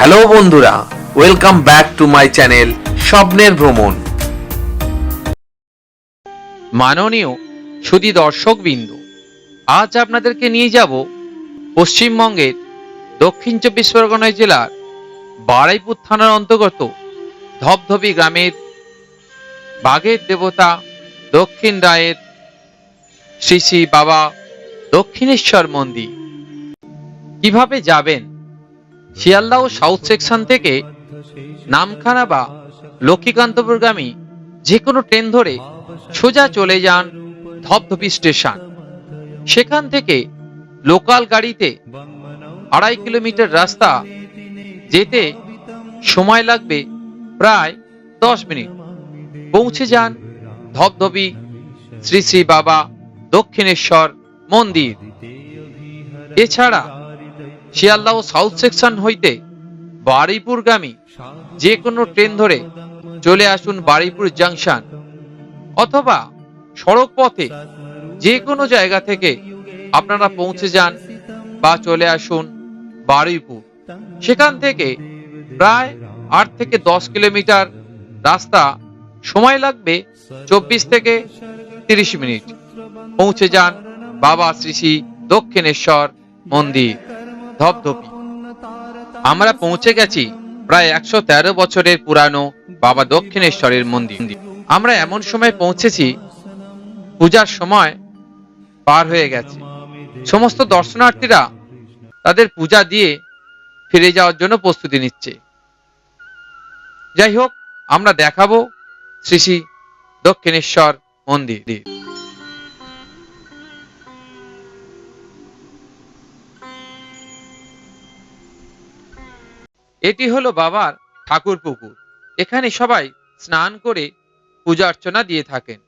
Hello বন্ধুরা welcome back to my channel স্বপ্নের ভ্রমণ। মাননীয় সুদী দর্শকবৃন্দ, আজ আপনাদেরকে নিয়ে যাব পশ্চিমবঙ্গের দক্ষিণ চব্বিশ পরগনা জেলার বারাইপুর থানার অন্তর্গত ধবধবি গ্রামের বাঘের দেবতা দক্ষিণ রায়ের শ্রী শ্রী বাবা দক্ষিণেশ্বর মন্দির। কীভাবে যাবেন? শিয়ালদহ সাউথ সেকশন থেকে নামখানা বা লক্ষ্মীকান্তপুরগামী যে কোনো ট্রেন ধরে সোজা চলে যান ধপধপি স্টেশন। সেখান থেকে লোকাল গাড়িতে আড়াই কিলোমিটার রাস্তা যেতে সময় লাগবে প্রায় দশ মিনিট। পৌঁছে যান ধপধপি শ্রী শ্রী বাবা দক্ষিণেশ্বর মন্দির। এছাড়া শিয়ালদাহ সাউথ সেকশন হইতে বারুইপুরগামী যে কোনো ট্রেন ধরে চলে আসুন বারুইপুর জাংশন, অথবা সড়ক পথে যে কোনো জায়গা থেকে আপনারা পৌঁছে যান বা চলে আসুন বারুইপুর সেখান থেকে প্রায় আট থেকে দশ কিলোমিটার রাস্তা, সময় লাগবে চব্বিশ থেকে তিরিশ মিনিট। পৌঁছে যান বাবা শ্রী শ্রী দক্ষিণেশ্বর মন্দির। ধপধপি। আমরা পৌঁছে গেছি প্রায় একশো তেরো বছরের পুরানো বাবা দক্ষিণেশ্বরের মন্দির। আমরা এমন সময় পৌঁছেছি, পূজার সময় পার হয়ে গেছে। সমস্ত দর্শনার্থীরা তাদের পূজা দিয়ে ফিরে যাওয়ার জন্য প্রস্তুতি নিচ্ছে। যাই হোক, আমরা দেখাবো শ্রী শ্রী দক্ষিণেশ্বর মন্দির। এটি হলো বাবার ঠাকুর পুকুর এখানে সবাই স্নান করে পূজা অর্চনা দিয়ে থাকেন।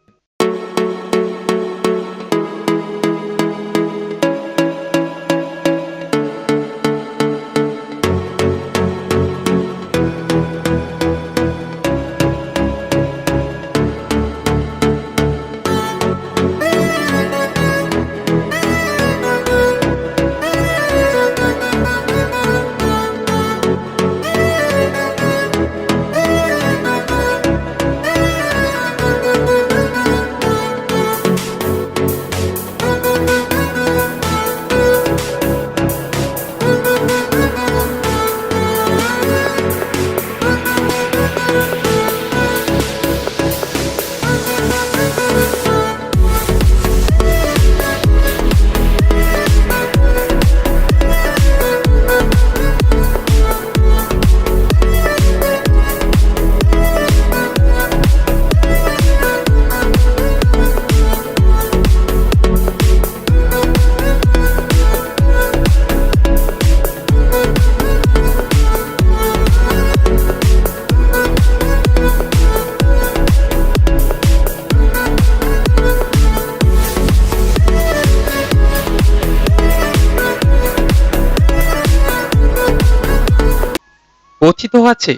কথিত আছে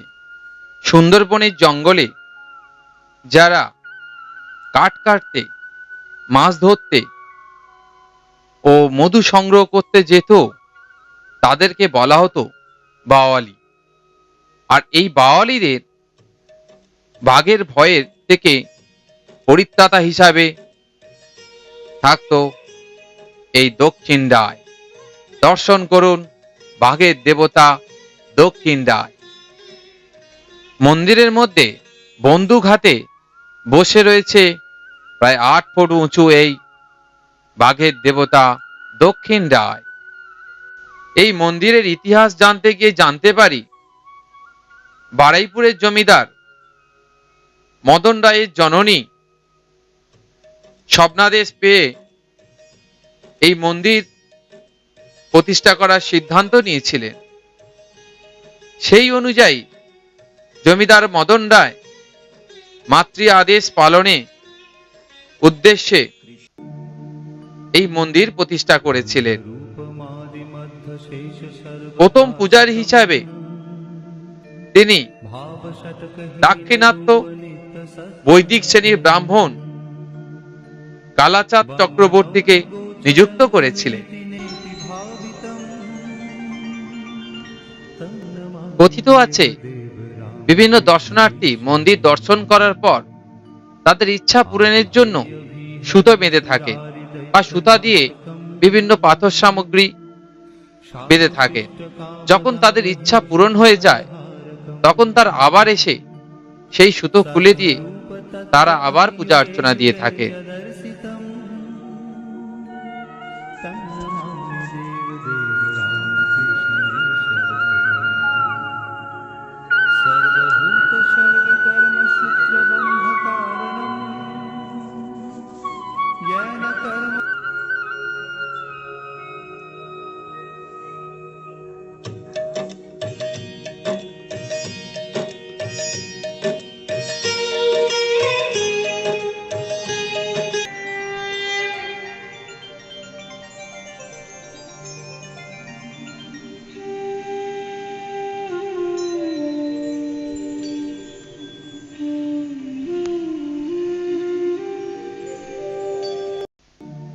সুন্দরবনের জঙ্গলে যারা কাঠ কাটতে, মাছ ধরতে ও মধু সংগ্রহ করতে যেত, তাদেরকে বলা হতো বাওয়ালি। আর এই বাওয়ালিদের বাঘের ভয়ের থেকে পরিত্রাতা হিসাবে থাকতো এই দক্ষিণ রায় দর্শন করুন বাঘের দেবতা দক্ষিণ রায় মন্দিরের মধ্যে বন্দুক হাতে বসে রয়েছে প্রায় আট ফুট উঁচু এই বাঘের দেবতা দক্ষিণ রায়। এই মন্দিরের ইতিহাস জানতে গিয়ে জানতে পারি, বারাইপুরের জমিদার মদন রায়ের জননী স্বপ্নাদেশ পেয়ে এই মন্দির প্রতিষ্ঠা করার সিদ্ধান্ত নিয়েছিলেন। সেই অনুযায়ী জমিদার মদন রায়, মাতৃ আদেশ পালনে উদ্দেশ্যে এই মন্দির প্রতিষ্ঠা করেছিলেন। প্রথম পূজার হিসাবে তিনি দাক্ষিণাত্য বৈদিক শ্রেণির ব্রাহ্মণ কালাচাঁদ চক্রবর্তীকে নিযুক্ত করেছিলেন। কথিত আছে বিভিন্ন দর্শনার্থী মন্দির দর্শন করার পর তাদের ইচ্ছা পূরণের জন্য সুতো বেঁধে থাকে বা সুতা দিয়ে বিভিন্ন পাথর সামগ্রী বেঁধে থাকে। যখন তাদের ইচ্ছা পূরণ হয়ে যায়, তখন তার আবার এসে সেই সুতো খুলে দিয়ে তারা আবার পূজা অর্চনা দিয়ে থাকে।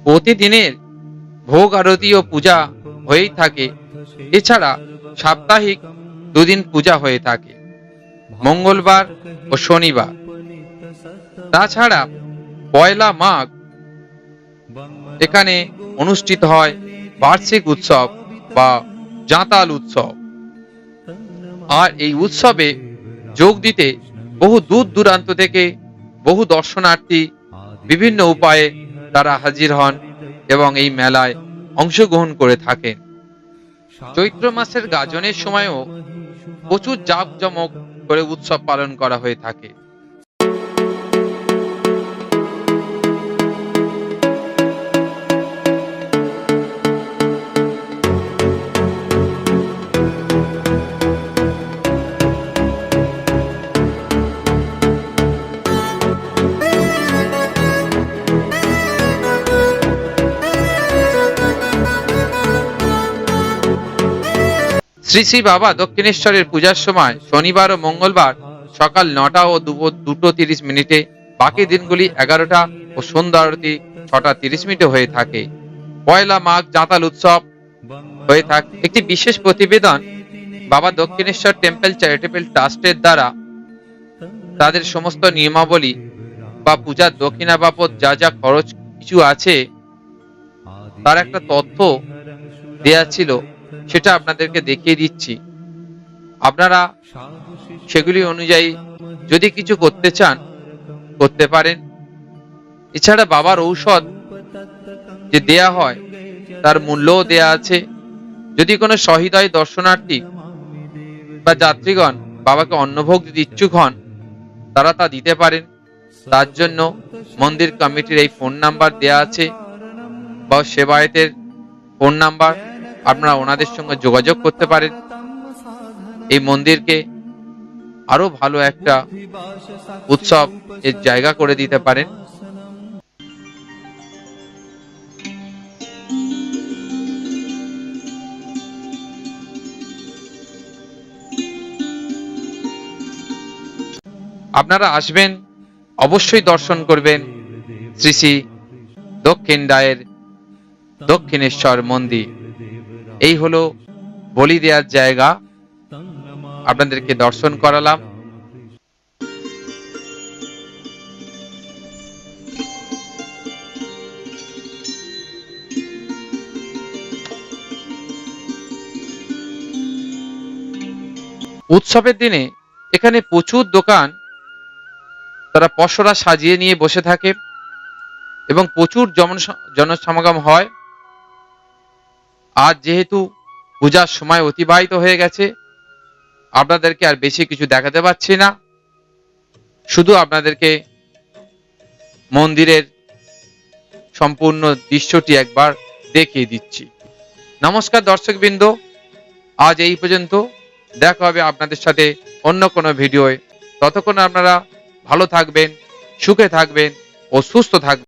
প্রতিদিনের ভোগ আরতি ও পূজা হয়েই থাকে। এছাড়া সাপ্তাহিক দুদিন পূজা হয়ে থাকে, মঙ্গলবার ও শনিবার। তাছাড়া পয়লা মাঘ এখানে অনুষ্ঠিত হয় বার্ষিক উৎসব বা জাঁতাল উৎসব। আর এই উৎসবে যোগ দিতে বহু দূর দূরান্ত থেকে বহু দর্শনার্থী বিভিন্ন উপায়ে তারা হাজির হন এবং এই মেলায় অংশগ্রহণ করে থাকেন। চৈত্র মাসের গাজনের সময়ও প্রচুর জাঁকজমক করে উৎসব পালন করা হয়ে থাকে। শ্রী শ্রী বাবা দক্ষিণেশ্বরের পূজার সময় শনিবার ও মঙ্গলবার সকাল নটা ও দুপুর দুটো তিরিশ মিনিটে বাকি দিনগুলি এগারোটা ও সন্ধ্যা আরতি ছটা তিরিশ মিনিটে হয়ে থাকে। পয়লা মাঘ জাঁতাল উৎসব হয়ে থাকে একটি বিশেষ প্রতিবেদন বাবা দক্ষিণেশ্বর টেম্পল চ্যারিটেবল ট্রাস্টের দ্বারা তাদের সমস্ত নিয়মাবলী বা পূজার দক্ষিণা বাবদ যা যা খরচ কিছু আছে, তার একটা তথ্য দেয়া ছিল। সেটা আপনাদেরকে দেখিয়ে দিচ্ছি। আপনারা সেগুলি অনুযায়ী যদি কিছু করতে চান, করতে পারেন। এছাড়া বাবার ঔষধ যে দেয়া হয়, তার মূল্যও দেয়া আছে। যদি কোনো সহৃদয় দর্শনার্থী বা যাত্রীগণ বাবাকে অন্নভোগ যদি ইচ্ছুক হন, তারা তা দিতে পারেন। তার জন্য মন্দির কমিটির এই ফোন নাম্বার দেয়া আছে বা সেবায়েতের ফোন নাম্বার। আপনারা ওনাদের সঙ্গে যোগাযোগ করতে পারেন। এই মন্দিরকে আরও ভালো একটা উৎসব এর জায়গা করে দিতে পারেন। আপনারা আসবেন, অবশ্যই দর্শন করবেন শ্রী শ্রী দক্ষিণ রায়ের দক্ষিণেশ্বর মন্দির। এই হলো বলি দেওয়ার জায়গা। আপনাদেরকে দর্শন করালাম। উৎসবের দিনে এখানে প্রচুর দোকান, তারা পসরা সাজিয়ে নিয়ে বসে থাকে এবং প্রচুর জন- জনসমাগম হয়। আজ যেহেতু পূজার সময় অতিবাহিত হয়ে গেছে, আপনাদেরকে আর বেশি কিছু দেখাতে পারছি না। শুধু আপনাদেরকে মন্দিরের সম্পূর্ণ দৃশ্যটি একবার দেখিয়ে দিচ্ছি। নমস্কার দর্শকবৃন্দ, আজ এই পর্যন্ত। দেখা হবে আপনাদের সাথে অন্য কোনো ভিডিওয়ে। ততক্ষণ আপনারা ভালো থাকবেন, সুখে থাকবেন ও সুস্থ থাকবেন।